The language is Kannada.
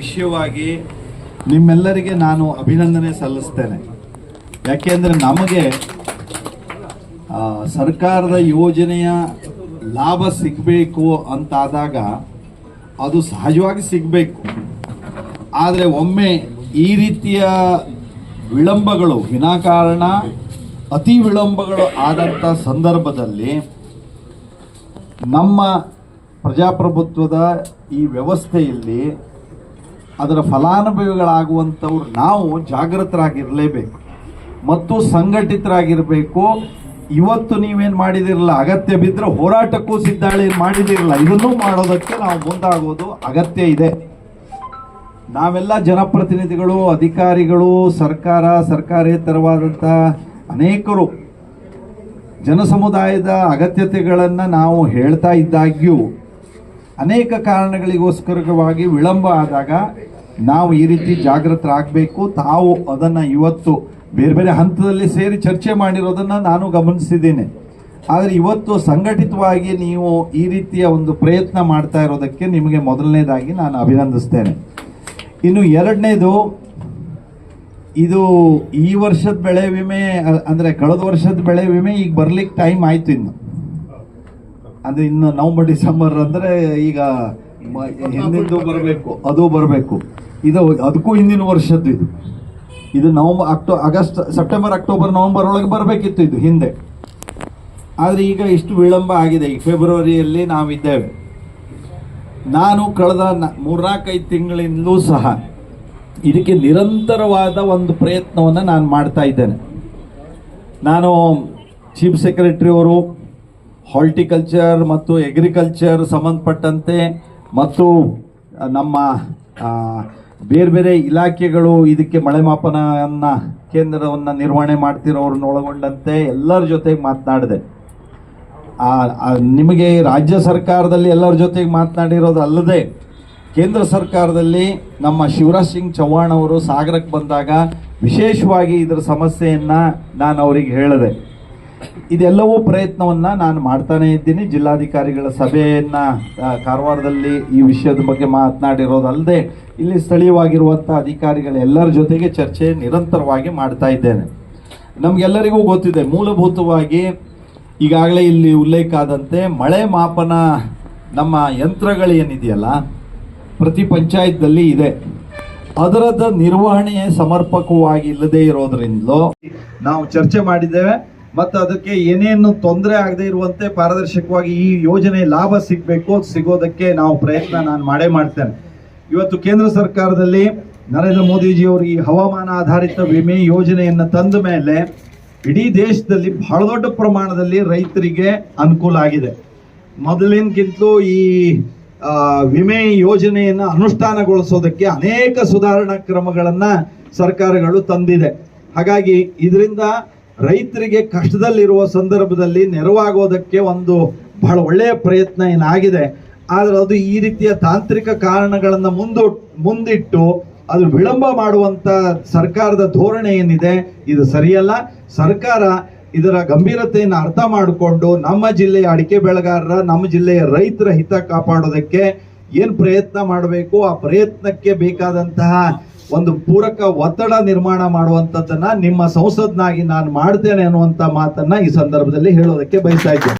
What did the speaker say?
ವಿಷಯವಾಗಿ ನಿಮ್ಮೆಲ್ಲರಿಗೆ ನಾನು ಅಭಿನಂದನೆ ಸಲ್ಲಿಸ್ತೇನೆ. ಯಾಕೆಂದರೆ ನಮಗೆ ಸರ್ಕಾರದ ಯೋಜನೆಯ ಲಾಭ ಸಿಗಬೇಕು ಅಂತಾದಾಗ ಅದು ಸಹಜವಾಗಿ ಸಿಗಬೇಕು. ಆದರೆ ಒಮ್ಮೆ ಈ ರೀತಿಯ ವಿಳಂಬಗಳು, ವಿನಾಕಾರಣ, ಅತಿ ವಿಳಂಬಗಳು ಆದಂಥ ಸಂದರ್ಭದಲ್ಲಿ ನಮ್ಮ ಪ್ರಜಾಪ್ರಭುತ್ವದ ಈ ವ್ಯವಸ್ಥೆಯಲ್ಲಿ ಅದರ ಫಲಾನುಭವಿಗಳಾಗುವಂಥವ್ರು ನಾವು ಜಾಗೃತರಾಗಿರಲೇಬೇಕು. ಮತ್ತು ಸಂಘಟಿತರಾಗಿರಬೇಕು. ಇವತ್ತು ನೀವೇನು ಮಾಡಿದಿರಲ್ಲ, ಅಗತ್ಯ ಬಿದ್ದರೆ ಹೋರಾಟಕ್ಕೂ ಸಿದ್ಧಾಳಿ ಮಾಡಿದಿರಲ್ಲ, ಇದನ್ನೂ ಮಾಡೋದಕ್ಕೆ ನಾವು ಮುಂದಾಗೋದು ಅಗತ್ಯ ಇದೆ. ನಾವೆಲ್ಲ ಜನಪ್ರತಿನಿಧಿಗಳು, ಅಧಿಕಾರಿಗಳು, ಸರ್ಕಾರ, ಸರ್ಕಾರೇತರವಾದಂಥ ಅನೇಕರು. ಜನಸಮುದಾಯದ ಅಗತ್ಯತೆಗಳನ್ನು ನಾವು ಹೇಳ್ತಾ ಇದ್ದಾಗ್ಯೂ ಅನೇಕ ಕಾರಣಗಳಿಗೋಸ್ಕರವಾಗಿ ವಿಳಂಬ ಆದಾಗ ನಾವು ಈ ರೀತಿ ಜಾಗೃತರಾಗಬೇಕು ತಾವು ಅದನ್ನು ಇವತ್ತು ಬೇರೆ ಬೇರೆ ಹಂತದಲ್ಲಿ ಸೇರಿ ಚರ್ಚೆ ಮಾಡಿರೋದನ್ನು ನಾನು ಗಮನಿಸಿದ್ದೇನೆ. ಆದರೆ ಇವತ್ತು ಸಂಘಟಿತವಾಗಿ ನೀವು ಈ ರೀತಿಯ ಒಂದು ಪ್ರಯತ್ನ ಮಾಡ್ತಾ ಇರೋದಕ್ಕೆ ನಿಮಗೆ ಮೊದಲನೇದಾಗಿ ನಾನು ಅಭಿನಂದಿಸ್ತೇನೆ. ಇನ್ನು ಎರಡನೇದು, ಇದು ಈ ವರ್ಷದ ಬೆಳೆ ವಿಮೆ, ಅಂದರೆ ಕಳೆದ ವರ್ಷದ ಬೆಳೆ ವಿಮೆ ಈಗ ಬರ್ಲಿಕ್ಕೆ ಟೈಮ್ ಆಯಿತು ಇನ್ನು. ಅಂದ್ರೆ ಇನ್ನು ನವಂಬರ್, ಡಿಸೆಂಬರ್ ಅಂದ್ರೆ ಈಗ ಹಿಂದಿಂದು ಬರಬೇಕು, ಅದು ಬರಬೇಕು. ಇದು ಅದಕ್ಕೂ ಹಿಂದಿನ ವರ್ಷದ್ದು ಇದು. ಇದು November Octo, August, September, October, November ಒಳಗೆ ಬರಬೇಕಿತ್ತು ಇದು ಹಿಂದೆ. ಆದರೆ ಈಗ ಇಷ್ಟು ವಿಳಂಬ ಆಗಿದೆ. ಈ ಫೆಬ್ರವರಿಯಲ್ಲಿ ನಾವಿದ್ದೇವೆ. ನಾನು ಕಳೆದ ಮೂರ್ನಾಲ್ಕೈದು ತಿಂಗಳಿಂದಲೂ ಸಹ ಇದಕ್ಕೆ ನಿರಂತರವಾದ ಒಂದು ಪ್ರಯತ್ನವನ್ನು ನಾನು ಮಾಡ್ತಾ ಇದ್ದೇನೆ. ನಾನು ಚೀಫ್ ಸೆಕ್ರೆಟರಿ ಅವರು ಹಾರ್ಟಿಕಲ್ಚರ್ ಮತ್ತು ಎಗ್ರಿಕಲ್ಚರ್ ಸಂಬಂಧಪಟ್ಟಂತೆ ಮತ್ತು ನಮ್ಮ ಬೇರೆ ಬೇರೆ ಇಲಾಖೆಗಳು ಇದಕ್ಕೆ ಮಳೆ ಮಾಪನವನ್ನು ಕೇಂದ್ರವನ್ನು ನಿರ್ವಹಣೆ ಮಾಡ್ತಿರೋರನ್ನ ಒಳಗೊಂಡಂತೆ ಎಲ್ಲರ ಜೊತೆಗೆ ಮಾತನಾಡಿದೆ. ನಿಮಗೆ ರಾಜ್ಯ ಸರ್ಕಾರದಲ್ಲಿ ಎಲ್ಲರ ಜೊತೆಗೆ ಮಾತನಾಡಿರೋದು ಅಲ್ಲದೆ, ಕೇಂದ್ರ ಸರ್ಕಾರದಲ್ಲಿ ನಮ್ಮ ಶಿವರಾಜ್ ಸಿಂಗ್ ಚೌಹಾಣ್ ಅವರು ಸಾಗರಕ್ಕೆ ಬಂದಾಗ ವಿಶೇಷವಾಗಿ ಇದರ ಸಮಸ್ಯೆಯನ್ನು ನಾನು ಅವರಿಗೆ ಹೇಳಿದೆ. ಇದೆಲ್ಲವೂ ಪ್ರಯತ್ನವನ್ನು ನಾನು ಮಾಡ್ತಾನೆ ಇದ್ದೀನಿ. ಜಿಲ್ಲಾಧಿಕಾರಿಗಳ ಸಭೆಯನ್ನು ಕಾರವಾರದಲ್ಲಿ ಈ ವಿಷಯದ ಬಗ್ಗೆ ಮಾತನಾಡಿರೋದಲ್ಲದೆ, ಇಲ್ಲಿ ಸ್ಥಳೀಯವಾಗಿರುವಂಥ ಅಧಿಕಾರಿಗಳ ಎಲ್ಲರ ಜೊತೆಗೆ ಚರ್ಚೆ ನಿರಂತರವಾಗಿ ಮಾಡ್ತಾ ಇದ್ದೇನೆ. ನಮಗೆಲ್ಲರಿಗೂ ಗೊತ್ತಿದೆ, ಮೂಲಭೂತವಾಗಿ ಈಗಾಗಲೇ ಇಲ್ಲಿ ಉಲ್ಲೇಖ ಆದಂತೆ ಮಳೆ ಮಾಪನ ನಮ್ಮ ಯಂತ್ರಗಳು ಏನಿದೆಯಲ್ಲ, ಪ್ರತಿ ಪಂಚಾಯತ್ನಲ್ಲಿ ಇದೆ. ಅದರದ ನಿರ್ವಹಣೆ ಸಮರ್ಪಕವಾಗಿ ಇಲ್ಲದೆ ಇರೋದ್ರಿಂದಲೂ ನಾವು ಚರ್ಚೆ ಮಾಡಿದ್ದೇವೆ. ಮತ್ತು ಅದಕ್ಕೆ ಏನೇನು ತೊಂದರೆ ಆಗದೆ ಇರುವಂತೆ ಪಾರದರ್ಶಕವಾಗಿ ಈ ಯೋಜನೆ ಲಾಭ ಸಿಗಬೇಕು, ಸಿಗೋದಕ್ಕೆ ನಾವು ಪ್ರಯತ್ನ ನಾನು ಮಾಡೇ ಮಾಡ್ತೇನೆ. ಇವತ್ತು ಕೇಂದ್ರ ಸರ್ಕಾರದಲ್ಲಿ ನರೇಂದ್ರ ಮೋದಿಜಿಯವರು ಈ ಹವಾಮಾನ ಆಧಾರಿತ ವಿಮೆ ಯೋಜನೆಯನ್ನು ತಂದ ಮೇಲೆ ಇಡೀ ದೇಶದಲ್ಲಿ ಬಹಳ ದೊಡ್ಡ ಪ್ರಮಾಣದಲ್ಲಿ ರೈತರಿಗೆ ಅನುಕೂಲ ಆಗಿದೆ. ಮೊದಲಿನಗಿಂತಲೂ ಈ ವಿಮೆ ಯೋಜನೆಯನ್ನು ಅನುಷ್ಠಾನಗೊಳಿಸೋದಕ್ಕೆ ಅನೇಕ ಸುಧಾರಣಾ ಕ್ರಮಗಳನ್ನು ಸರ್ಕಾರಗಳು ತಂದಿದೆ. ಹಾಗಾಗಿ ಇದರಿಂದ ರೈತರಿಗೆ ಕಷ್ಟದಲ್ಲಿರುವ ಸಂದರ್ಭದಲ್ಲಿ ನೆರವಾಗೋದಕ್ಕೆ ಒಂದು ಬಹಳ ಒಳ್ಳೆಯ ಪ್ರಯತ್ನ ಏನಾಗಿದೆ? ಆದರೆ ಅದು ಈ ರೀತಿಯ ತಾಂತ್ರಿಕ ಕಾರಣಗಳನ್ನು ಮುಂದು, ಮುಂದಿಟ್ಟು ಅದು ವಿಳಂಬ ಮಾಡುವಂತ ಸರ್ಕಾರದ ಧೋರಣೆ ಏನಿದೆ, ಇದು ಸರಿಯಲ್ಲ. ಸರ್ಕಾರ ಇದರ ಗಂಭೀರತೆಯನ್ನು ಅರ್ಥ ಮಾಡಿಕೊಂಡು ನಮ್ಮ ಜಿಲ್ಲೆಯ ಅಡಿಕೆ ಬೆಳೆಗಾರರ, ನಮ್ಮ ಜಿಲ್ಲೆಯ ರೈತರ ಹಿತ ಕಾಪಾಡೋದಕ್ಕೆ ಏನು ಪ್ರಯತ್ನ ಮಾಡಬೇಕು? ಆ ಪ್ರಯತ್ನಕ್ಕೆ ಬೇಕಾದಂತಹ ಒಂದು ಪೂರಕ ಒತ್ತಡ ನಿರ್ಮಾಣ ಮಾಡುವಂತದ್ದನ್ನ ನಿಮ್ಮ ಸಂಸದ್ನಾಗಿ ನಾನು ಮಾಡ್ತೇನೆ ಅನ್ನುವಂಥ ಮಾತನ್ನ ಈ ಸಂದರ್ಭದಲ್ಲಿ ಹೇಳೋದಕ್ಕೆ ಬಯಸ್ತಾ